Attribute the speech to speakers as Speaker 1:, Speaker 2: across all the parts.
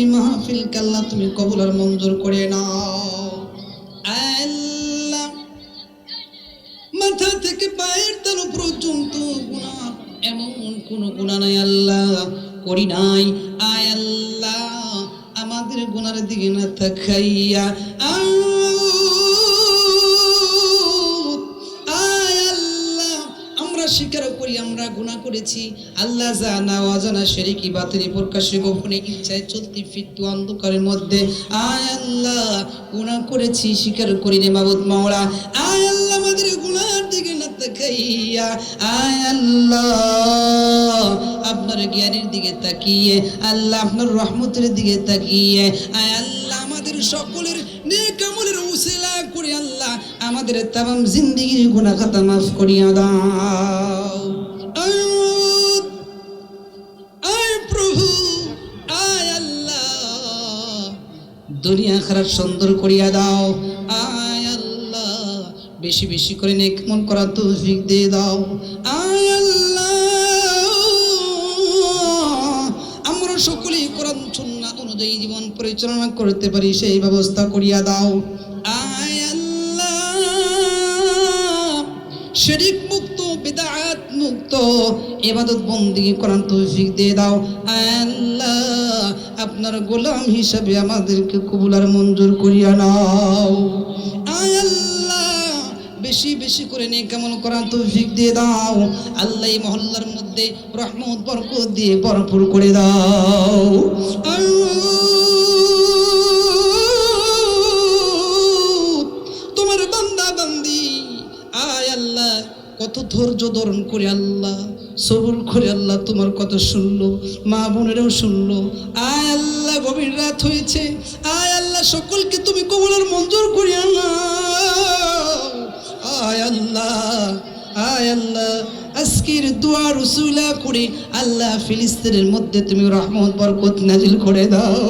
Speaker 1: ইসলামী মাহফিল কাল্লা, তুমি কবুল আর মঞ্জুর করে নাও। আল্লাহ, মাথা থেকে পায়ের তালু পর্যন্ত গুণা এমন কোন গুণা নাই আল্লাহ, করি নাই। আয় আল্লাহ, আমাদের গুনার দিকে না তাকাইয়া করেছি। আল্লাহ জানা অজানা শেরিকি বাতিনি প্রকাশ্যে গোপনে ইচ্ছায় চলতি ফিরতু অন্ধকারের মধ্যে। আয় আল্লাহ, গুনাহ করেছি, স্বীকার করি রে মাবুদ মাওলা। আয় আল্লাহ, আমাদের গুনার দিকে না তাকাইয়া। আয় আল্লাহ, আপনার জ্ঞানের দিকে তাকিয়ে, আল্লাহ আপনার রহমতের দিকে তাকিয়ে। আয় আল্লাহ, আমাদের সকলের নেক আমলের উসিলা করে আল্লাহ, আমাদের তাম জিন্দিগির গুনাহ খাতা মাফ করিয়া দাও। দুনিয়া খারাপ সুন্দর করিয়া দাও। আয় আল্লাহ, বেশি বেশি করে নেক মন করা তৌফিক দিয়ে দাও। আয় আল্লাহ, আমরা সকলেই কোরআন সুন্নাহ অনুযায়ী জীবন পরিচালনা করতে পারি, সেই ব্যবস্থা করিয়া দাও। আয় আল্লাহ, শরীক মুক্ত বিদাত মুক্ত, এবাদত বন্দি কোরআন তৌফিক দিয়ে দাও। আল্লাহ আপনার গোলাম হিসাবে আমাদেরকে কবুল আর মঞ্জুর করিয়া নাও। আল্লাহ, বেশি বেশি করে নিয়ে কেমন করা তৌফিক দিয়ে দাও। আল্লাহ মহল্লার মধ্যে রহমত, বরকত দিয়ে ভরপুর করে দাও। তোমার কত ধৈর্য ধারণ করে আল্লাহ, সবুর করে আল্লাহ তোমার কথা শুনলো, মা বোনেরাও শুনলো। আয় আল্লাহ, গভীর রাত হয়েছে। আয় আল্লাহ, সকলকে তুমি কবলের মঞ্জুর নাও আয় আল্লাহ আয় আল্লাহ, আজকের দোয়া রসুলা করে আল্লাহ ফিলিস্তিনের মধ্যে তুমি রহমত, বরকত নাজিল করে দাও।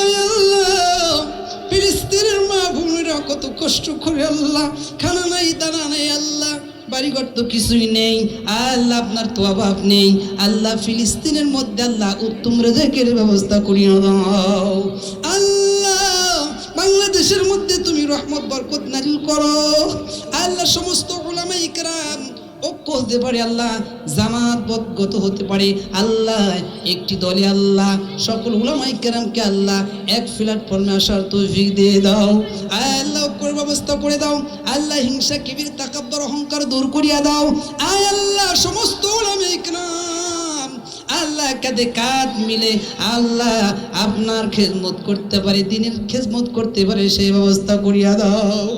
Speaker 1: আয় আল্লাহ, ফিলিস্তিনের মা ভূমিরা কত কষ্ট করে আল্লাহ, খানা নাই, দানা নাই আল্লাহ। বাড়িঘর তো কিছুই নেই, আল্লাহ আপনার তো অভাব নেই। আল্লাহ ফিলিস্তিনের মধ্যে আল্লাহ উত্তম রেজাকের ব্যবস্থা করিয়ে দাও। আল্লাহ, বাংলাদেশের মধ্যে তুমি রহমত, বরকত নাজিল করো। আল্লাহ সমস্ত ওলামা ইকরাম ঐক্য হতে পারে আল্লাহ, জামাত বদগত হতে পারে আল্লাহ, একটি দলে আল্লাহ, সকল উলামাই কেরামকে আল্লাহ এক প্ল্যাটফর্মে আসার তৌফিক দিয়ে দাও। আল্লাহ ঐক্যর ব্যবস্থা করে দাও। আল্লাহ হিংসা, কিবির, তাকাব্বর, অহংকার দূর করিয়া দাও। আয় আল্লাহ, সমস্ত উলামাই কেরাম। আল্লাহ কাঁধে কাঁধ মিলে আল্লাহ আপনার খেজমত করতে পারে, দিনের খেজমত করতে পারে, সেই ব্যবস্থা করিয়া দাও।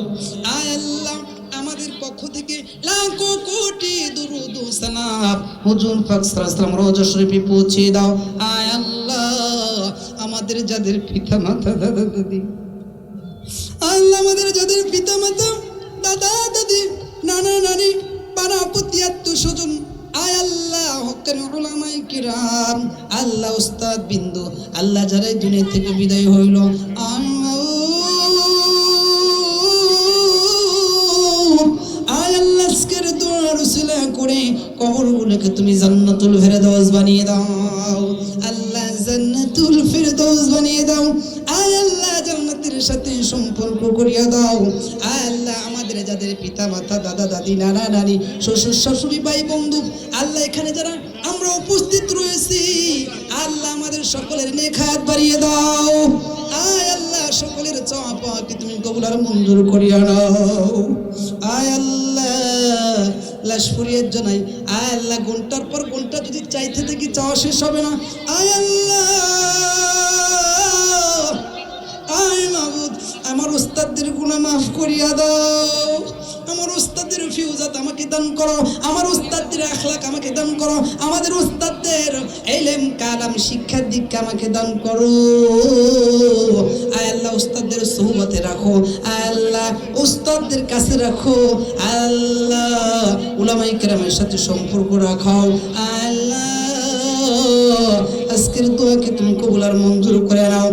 Speaker 1: লাখো কোটি দুরুদ সালাম। হুজুর পাক সাল্লাল্লাহু রোজা শরীফে পৌঁছে দাও। আয় আল্লাহ, আমাদের যাদের পিতা মাতা দাদা দাদি আল্লাহ, আমাদের যাদের পিতা মাতা দাদা দাদি নানা নানি পাড়া প্রতি আত্মীয় স্বজন আয় আল্লাহ হকের উলামায়ে কিরাম। আল্লাহ উস্তাদ বিন্দু আল্লাহ যারা দুনিয়া থেকে বিদায় হইল। আয় কবরগুলোকে তুমি জান্নাতুল ফেরদৌস বানিয়ে দাও। আল্লাহ জান্নাতুল ফেরদৌস বানিয়ে দাও। আল্লাহ জান্নাতের সাথে সম্পর্ক করিয়া দাও। আল্লাহ আমাদের যাদের পিতা মাতা দাদা, দাদি, নানা, নানি, শ্বশুর, শাশুড়ি, ভাই, বন্ধু, আল্লাহ এখানে যারা আমরা উপস্থিত রয়েছি, আল্লাহ আমাদের সকলের নেখাত বাড়িয়ে দাও। আয় আল্লাহ, সকলের পাওয়াকে তুমি কবুলার মঞ্জুর করিয়া নাও। আয় আল্লাহ লাশ ফুরিয়ার জানাই আয় আল্লাহ গুণটার পর ঘণ্টা যদি চাইতে থাকি, চাওয়া শেষ হবে না। আয় আল্লাহ, আয় মাবুদ, আমার উস্তাদদের গুণা মাফ করিয়া দাও। দান করো, আমার উস্তাদদের আখলাক আমাকে দান করো, আমাদের উস্তাদদের এলেম, কালাম শিক্ষা দীক্ষা আমাকে দান করো। আয় আল্লাহ উস্তাদদের সহমতে রাখো, আয় আল্লাহ উস্তাদদের কাছে রাখো আল্লাহ উলামাই কেরামের সাথে সম্পর্ক রাখাও আল্লাহ আজকের দোয়াকে তুমি কবুল আর মঞ্জুর করে নাও।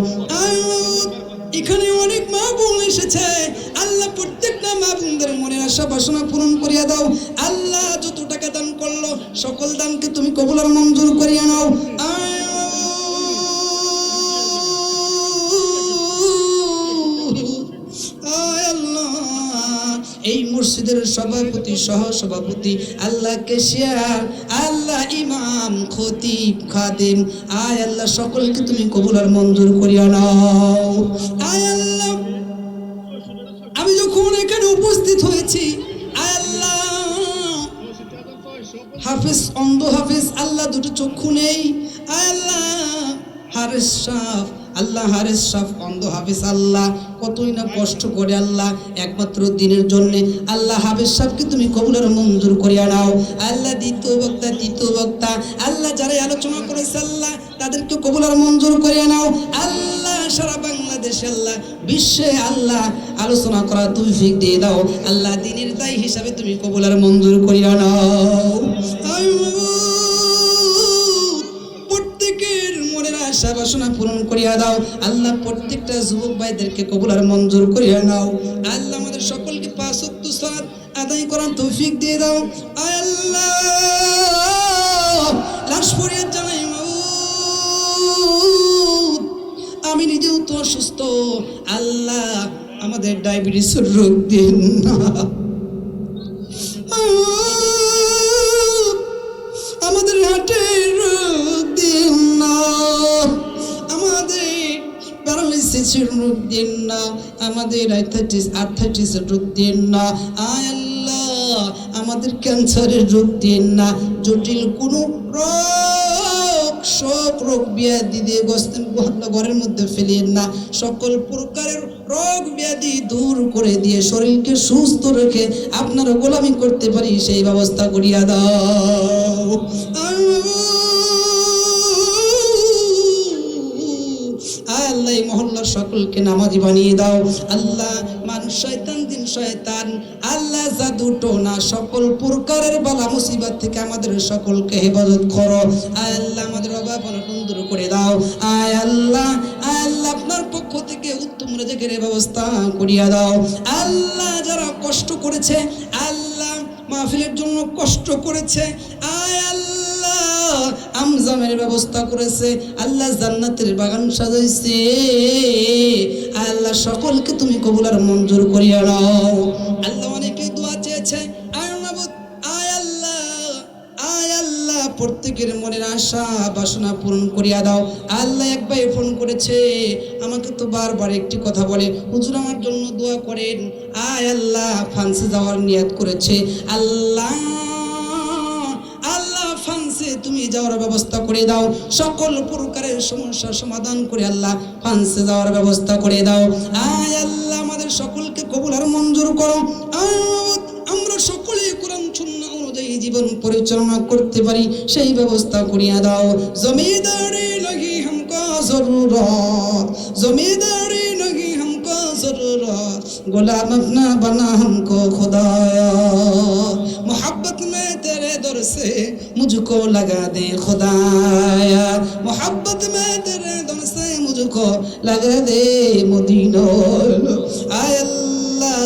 Speaker 1: এখানে অনেক মা বোন এসেছে, আল্লাহ প্রত্যেকটা সুন্দর মনে আশা বাসনা পূরণ করিয়া দাও। আল্লাহ যত টাকা দান করল, সকল দানকে তুমি কবুলার মঞ্জুর করিয়া নাও। এই মসজিদের সভাপতি সহ সভাপতি আল্লাহ কেশিয়ার আল্লাহ ইমাম, খতিব, খাদিম। আয় আল্লাহ, সকলকে তুমি কবুলার মঞ্জুর করিয়া নাও। আয় আল্লাহ। হাফিজ, অন্ধ হাফিজ, আল্লাহ দুটো চক্ষু নেই। আল্লাহ, হারেস সাফ, আল্লাহ হারেস সাফ, অন্ধ হাফিজ, আল্লাহ কতই না কষ্ট করে আল্লাহ একমাত্র দিনের জন্যে। আল্লাহ হাফিজ সাহকে তুমি কবুলের মঞ্জুর করিয়া নাও। আল্লাহ দ্বিতীয় বক্তা, তৃতীয় বক্তা, আল্লাহ যারাই আলোচনা করেছে, আল্লাহ তাদেরকে কবুলের মঞ্জুর করিয়া নাও। আল্লাহ সারা বাংলাদেশে আল্লাহ, বিশ্বে আল্লাহ আলোচনা করা তৌফিক দিয়ে দাও। আল্লাহ দিনের দায়ী হিসাবে তুমি কবুলার মঞ্জুর করিয়া নাও। আশা বাসনা পূরণ করিয়া দাও। আল্লাহ, প্রত্যেকটা যুবক ভাইদেরকে কবুলার মঞ্জুর করিয়া নাও। আল্লাহ, আমাদের সকলকে পাঁচ সালাত আদায় করার তৌফিক দিয়ে দাও। আল্লাহ, লাশ ফরিয়াদ জানাই আমি নিজেও তো অসুস্থ। আল্লাহ, আমাদের ডায়াবেটিসের রোগ দিন আমাদের হাটের রোগ দিন না। আমাদের প্যারালাইসিসের রোগ দিন না। আমাদের আর্থাইটিস আর্থাইটিসের রোগ দিন না। আয় আল্লাহ, আমাদের ক্যান্সারের রোগ দিন না। জটিল কোনো রোগ শোক রোগ ব্যাধি দিয়ে গোস্তেন গোস্তের ঘরের মধ্যে ফেলিয়েন না। সকল প্রকারের রোগ ব্যাধি দূর করে দিয়ে শরীরকে সুস্থ রেখে আপনারা গোলামি করতে পারি, সেই ব্যবস্থা করিয়া দাও। আল্লাহ মহল্লার সকলকে নামাজি বানিয়ে দাও। আল্লাহ মানুষ শয়তান শয়তান, আল্লাহ জাদু টোনা সকল প্রকারের বালা মুসিবত থেকে আমাদের সকলকে হেফাজত করো। আল্লাহ, আমাদের অভাব সুন্দর করে দাও। আয় আল্লাহ আল্লাহ, আপনার পক্ষ থেকে উত্তম রেজেকের ব্যবস্থা করিয়া দাও। আল্লাহ যারা কষ্ট করেছে, আল্লাহ মাহফিলের জন্য কষ্ট করেছে, আয় আল্লাহ আমজামের ব্যবস্থা করেছে, আল্লাহ জান্নাতের বাগান সাজাইছে। আল্লাহ সকলকে তুমি কবুলার মঞ্জুর করিয়া নাও। আল্লাহ অনেকে দোয়া চেয়েছে প্রত্যেকের মনের আশা, বাসনা পূরণ করিয়া দাও। আল্লাহ এক ভাই ফোন করেছে, আমাকে তো বারবার একটি কথা বলে, হুজুর আমার জন্য দোয়া করেন। আয় আল্লাহ, ফ্রান্সে যাওয়ার নিয়াত করেছে, আল্লাহ নিয়ে যাওয়ার ব্যবস্থা করে দাও। সকল প্রকারের সমস্যার সমাধান করে আল্লাহ ফান্সে যাওয়ার ব্যবস্থা করে দাও। আয় আল্লাহ, আমাদের সকলকে কবুল আর মঞ্জুর করো। আমরা সকলে কোরআন শূন্য অনুযায়ী জীবন পরিচালনা করতে পারি, সেই ব্যবস্থা করিয়া দাও। জমিদারি লাগি হামকা জরুরত, জমিদারি লাগি হামকা জরুরত। গোলাম না বানা হামকো খোদায়া। मुझको लगा दे खुदाया मोहब्बत में तेरे दर से मुझको लगा दे मदीना आय अल्लाह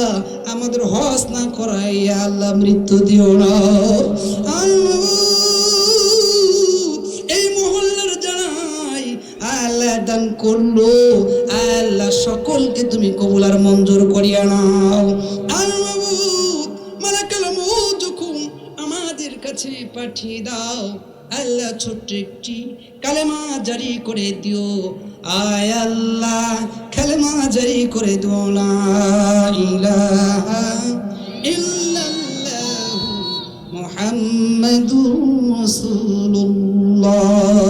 Speaker 1: আমাদের হস না করাইয়া আল্লাহ মৃত্যু দিও না আয় মাবুদ, এই মহল্লার জানাই আল্লাহ দান করলো আল্লাহ সকলকে তুমি কবুলার মঞ্জুর করিয়া নাও পাঠিয়ে দাও। আল্লাহ ছোট্ট একটি কালেমা জারি করে দিও। আয় আল্লাহ, কালেমা জারি করে দিও। না মোহাম্মদ রাসূলুল্লাহ।